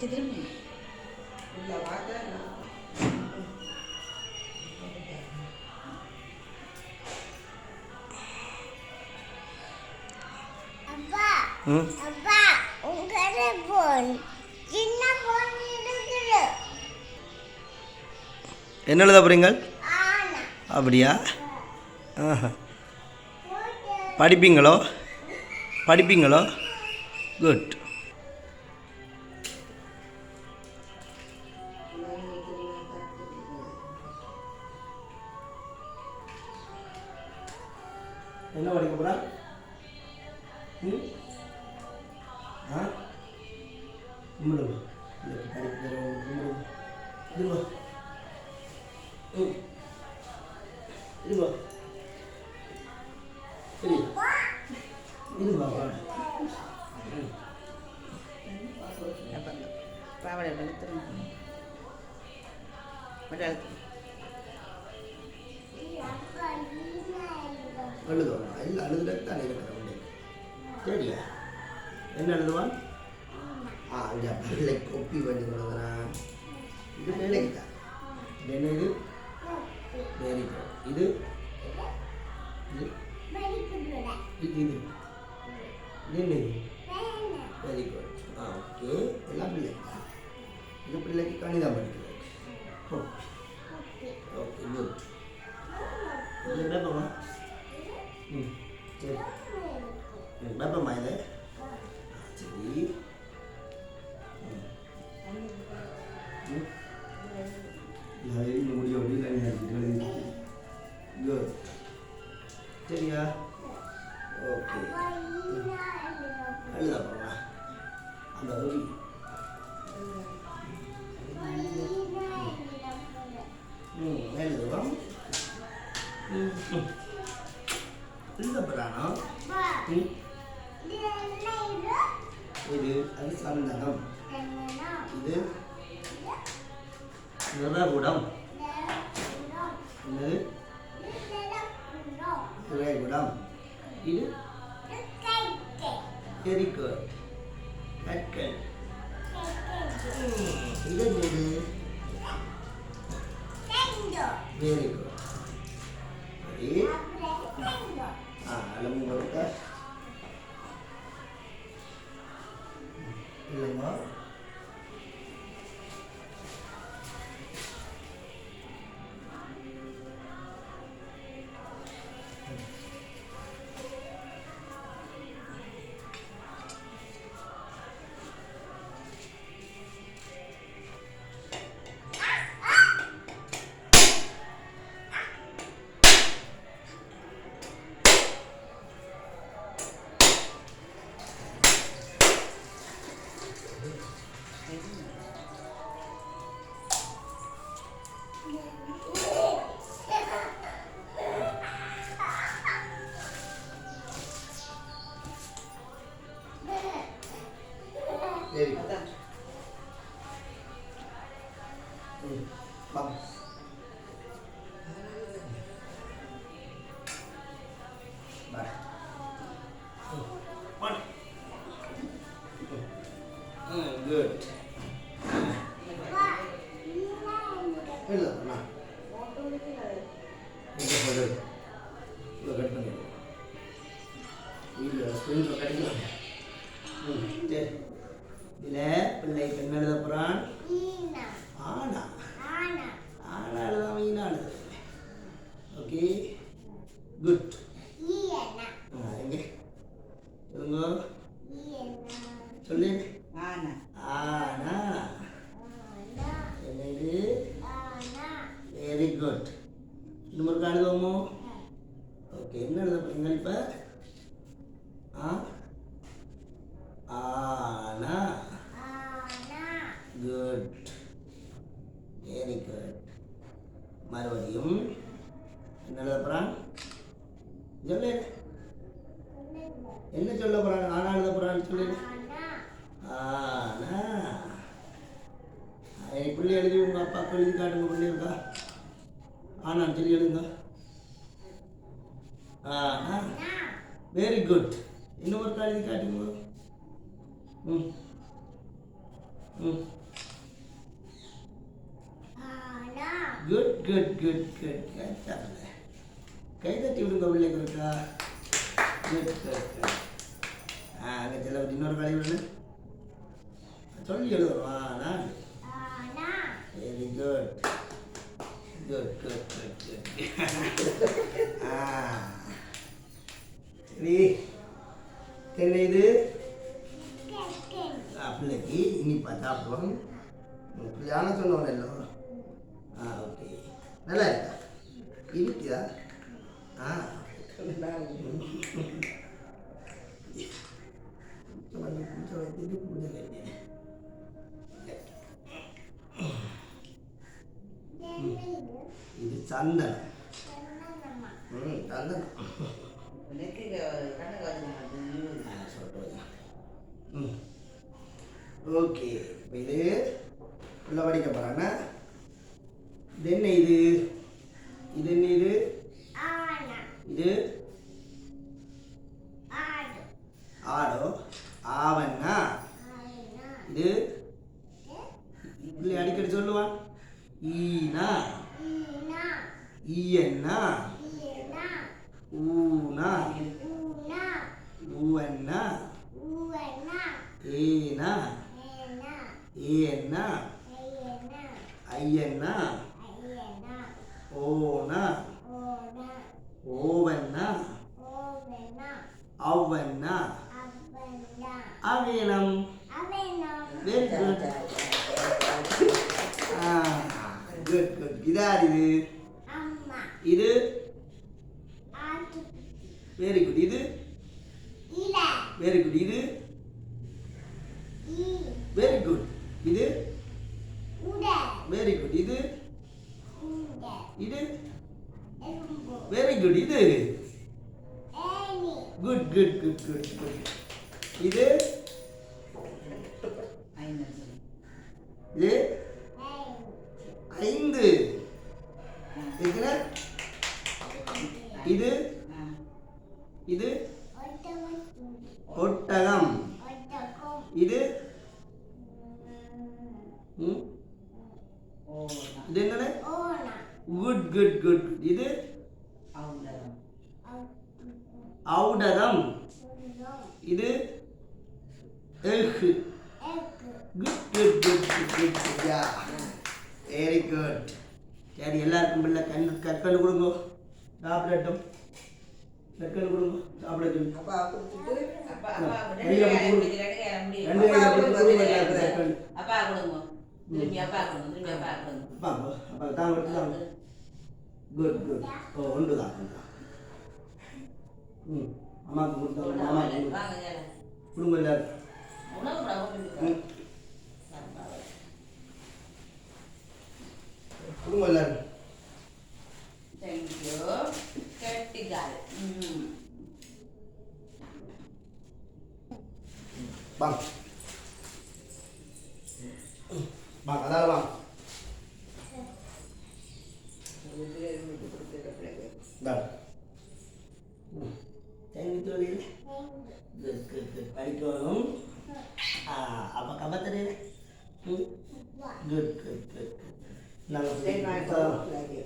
திரும்பி இல்லை வாங்க அப்பா உங்களே போன் சின்ன போன் இருக்குது என்ன எழுத போறீங்க அப்படியா? படிப்பீங்களோ? படிப்பீங்களோ? குட் என்ன படிக்க போகிறா ம்? ஆ? கும்பிடுங்க இல்லை படிக்கிறவங்க கும்பிடுங்க இதுவா ம். இதுவா சரி இதுவா வா பாவாடை வெளுத்துருங்க மட்டும் அழுத்து எழுதுவா இல்லை அழுதுல தான் இருக்கிறேன் உண்டு சரியா என்ன எழுதுவான் ஆ இந்த பிள்ளை கொப்பி பண்ணி கொடுக்குறான் இது பிள்ளைக்கு தான் இது என்ன இது வெரி குட் இது இது இது இது இது என்ன இது வெரி குட் ஆ ஓகே எல்லாம் பிள்ளைக்கு தான் இது பிள்ளைக்கு கணிதம் படிக்கிறது ஓகே ஓகே குட் இது என்ன பண்ணுவா ம் சரி ம் பாப்பம்மா இது சரி ம். இது அது சந்தனம் இது நிறகுடம். என்னது? நிறகுடம். இது வெரி குட் கற்கள் இது வெரி குட் வெரி குட் அதான் ம் வாங்க Bye. One. Mm, good. எழுதுமா இங்கே போடு இவ்வளோ கட் பண்ணிடு வீடியோ ஸ்க்ரீனில் கிடைக்கலாம் ம் சரி இதில் பிள்ளை என்ன எழுத போகிறான் ஆனா. ஆனா. எழுதாம ஈனா எழுது ஓகே குட் சொல்லுங்க. சொல்லு. ஆனா ஆனா என்னது வெரி குட் இன்னும் ஒரு எழுதுவோமோ ஓகே என்ன எழுத போறீங்க இப்போ ஆ ஆனா குட் வெரி குட் மறுபடியும் என்ன எழுத போகிறான் சொல்லு. என்ன சொல்ல போகிறான் ஆனா எழுத போகிறான்னு சொல்லு. ஆனா என் பிள்ளை எழுதி உங்கள் அப்பாவுக்கு எழுதி காட்டுங்க பிள்ளை இருக்கா? ஆனான்னு சொல்லி எழுதுங்க. ஆனா வெரி குட் இன்னொரு எழுதி காட்டுங்க. ம். ம். குட் குட் குட் குட் கேட்டாங்க கை தட்டி விடுங்க பிள்ளைங்க இருக்கா குட் குட் குட் ஆ அங்கே செல்ல இன்னொரு கழிவு விடு சொல்லி எழுதுவா நான் very good good good good good சரி என்ன இது? பிள்ளைக்கு இனிப்பா சாப்பிடுவோம் பிள்ளையான சொன்னோம்ல ஆ ஓகே நல்லா இருக்கா? இனிக்குதா Ah, இது சந்தனம். ம் சந்தனம். ம். ஓகே இப்போ இது உள்ள படிக்க போகிறாங்க இது என்ன இது இது என்ன இது ஆனா இது ஆடு ஆடோ ஆவண்ணா ஆனா இது இல்லை அடிக்கடி சொல்லுவான் ஈனா ஈனா ஈயண்ணா ஈனா ஊனா ஊனா ஊவண்ணா ஊவனா ஏனா ஏனா ஏண்ணா ஏனா ஐயண்ணா ஐயனா ஓனா? ஓனா. ஓவண்ணா ஓவனா அவ்வண்ணா அவனா அவேனம் அவனா வெரி குட் குட் குட் இதார் இது வெரி குட் இது வெரி குட் இது வெரி குட் இது வெரி குட் இது இது வெரி குட் இது good good good good good இது இது ஔடதம் இது எல்கு good good good good good yeah very good சரி எல்லாருக்கும் பிள்ளை கண் கற்கண்டு கொடுங்க. சாப்பிடட்டும். கற்கண்டு கொடுங்க. சாப்பிடட்டும். அப்பா கொடுங்க. அப்பா. அப்பா கொடுங்க கொடுங்க. கொடுத்து தாங்க குட் குட் ஓ ஒன்று தான் ஒன்று தான் ம் அம்மாவுக்கு கொடுத்தோம் மாமாவுக்கு கொடுங்க. வாங்க ஏல. கொடுங்க எல்லாரும் உணவு கூட கொடுங்க. ம் கொடுங்க எல்லாரும் Thank you. கெட்டிக்கால். ம். வாங்க வாங்க அதால வாங்க இந்தாங்க. ம். தேங்க்யூ தோழி குட் தான் தொழில் படிக்கணும் அப்போ கபத்தரு குட் குட் குட் நல்ல பிள்ளைக்கு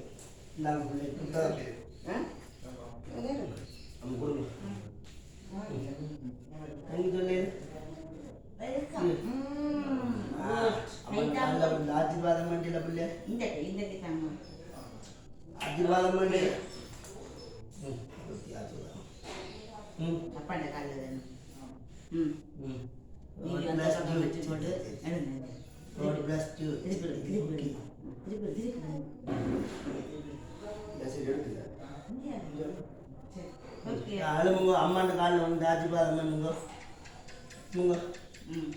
நல்ல பிள்ளைக்கு நம்ம கொடுங்க எனக்கு சொல்லு ஆசீர்வாதம் பண்ணல பிள்ளை இந்த இந்த ஆசீர்வாதம் பண்ணல சரி. ஓகே. அழுமுங்க அம்மாண்ட காலில் வந்து ஆசீர்வாதம் பண்ணுங்க முங்க ம்.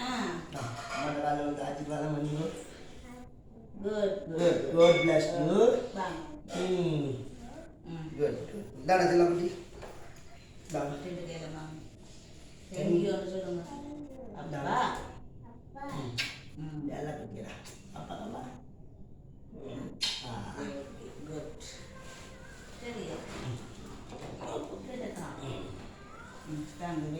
ஆ. அம்மாண்ட காலில் வந்து ஆசீர்வாதம் பண்ணுங்க Good, good. Good God bless you. வாங்க. ம் ம். குட் குட் இந்தாடா செல்லக்குட்டி இந்தாங்க ரெண்டு கையில வாங்க. Thank you ன்னு சொல்லுங்க. அப்பா. ம். எல்லாம் குட்டிடா அப்பா அம்மா ம் ஆ Good. சரி. சரிதான். ம், தாங்க, வைங்க. அது சேர்ந்து படம் எடுக்கு. அது தான் சரி. இரு, இரு, வா. இரு, இது கல்லு இருக்கு. ம், இரு. இங்க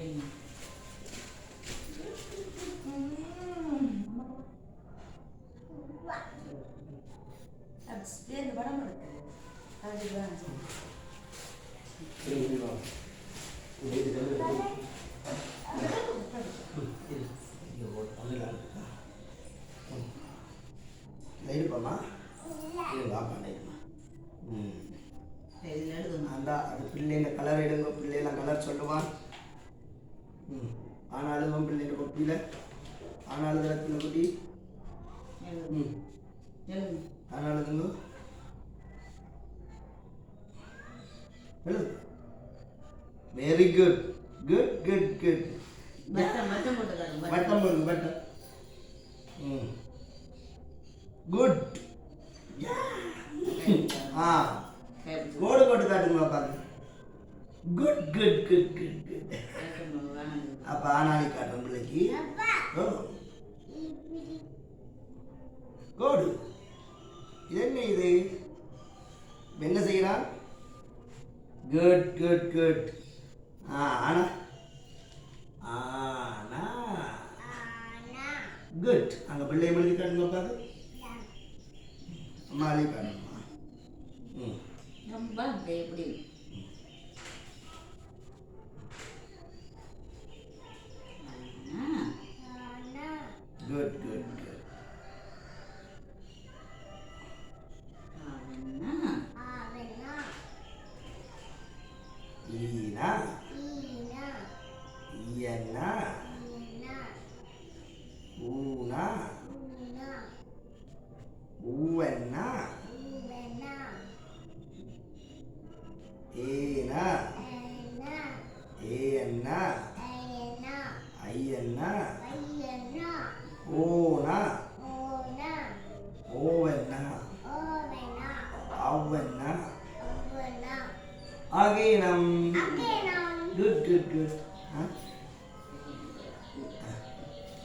வெயில் கல்லுல இருக்கா? ம். நெருப்பமா இது வாப்பா நெருப்பமா ம் அந்த அது பிள்ளைங்க கலர் எடுங்க பிள்ளைலாம் கலர் சொல்லுவான் ஆனாலும் பிள்ளைங்க கொப்பியில் ஆனாலும் ரத்தின குட்டி எழுது ம் எழுது ஆனாலும் எழுது very good good good good பட்டம் பட்டம் போட்டு காட்டு வட்டம் போடுங்க வட்டம் ம் குட் ஆ கைப்பிடிச்சு கோடு போட்டு காட்டுங்க பாருங்க good good good good good ஆனாலி காட்டும் பிள்ளைக்கு. கோடு. என்ன இது? என்ன செய்யறான் குட் குட் குட். ஆ ஆனா. ஆனா. ஆனா. குட் அங்கே பிள்ளை எழுதி காட்டுங்க பாரு அம்மா எழுதி காட்டுமா ம். ரொம்ப எப்படி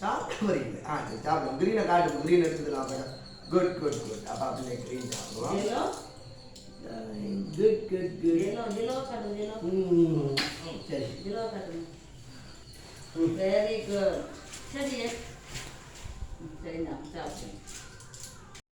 வெரி குட் வெரி குட். சாப்பிட்டு வரீங்க ஆ சரி சாப்பிடுங்க க்ரீனை காட்டு க்ரீன் எடுத்துக்கலாம் குட் குட் குட் அப்போ பிள்ளை க்ரீன் சாப்பிடுவோம். குட் குட் குட் சரி. Very good. சரி. ம், சரி, நான் சாப்பிட்டேன்.